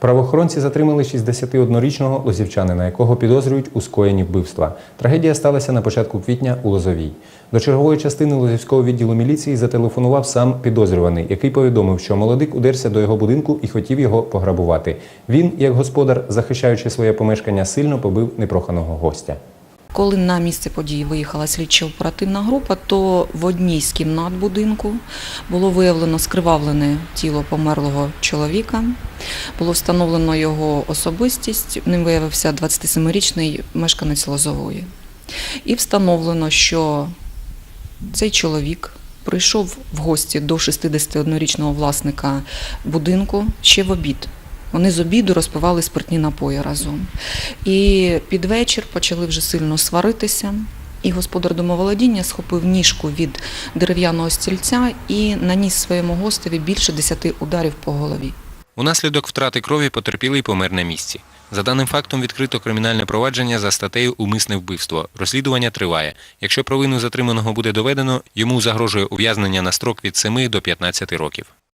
Правоохоронці затримали 61-річного лозівчанина, якого підозрюють у скоєнні вбивства. Трагедія сталася на початку квітня у Лозовій. До чергової частини Лозівського відділу міліції зателефонував сам підозрюваний, який повідомив, що молодик удерся до його будинку і хотів його пограбувати. Він, як господар, захищаючи своє помешкання, сильно побив непроханого гостя. Коли на місце події виїхала слідчо-оперативна група, то в одній з кімнат будинку було виявлено скривавлене тіло померлого чоловіка. Було встановлено його особистість. Ним виявився 27-річний мешканець Лозової. І встановлено, що цей чоловік прийшов в гості до 61-річного власника будинку ще в обід. Вони з обіду розпивали спиртні напої разом. І під вечір почали вже сильно сваритися. І господар домоволодіння схопив ніжку від дерев'яного стільця і наніс своєму гостеві більше 10 ударів по голові. Унаслідок втрати крові потерпілий помер на місці. За даним фактом відкрито кримінальне провадження за статтею Умисне вбивство. Розслідування триває. Якщо провину затриманого буде доведено, йому загрожує ув'язнення на строк від 7 до 15 років.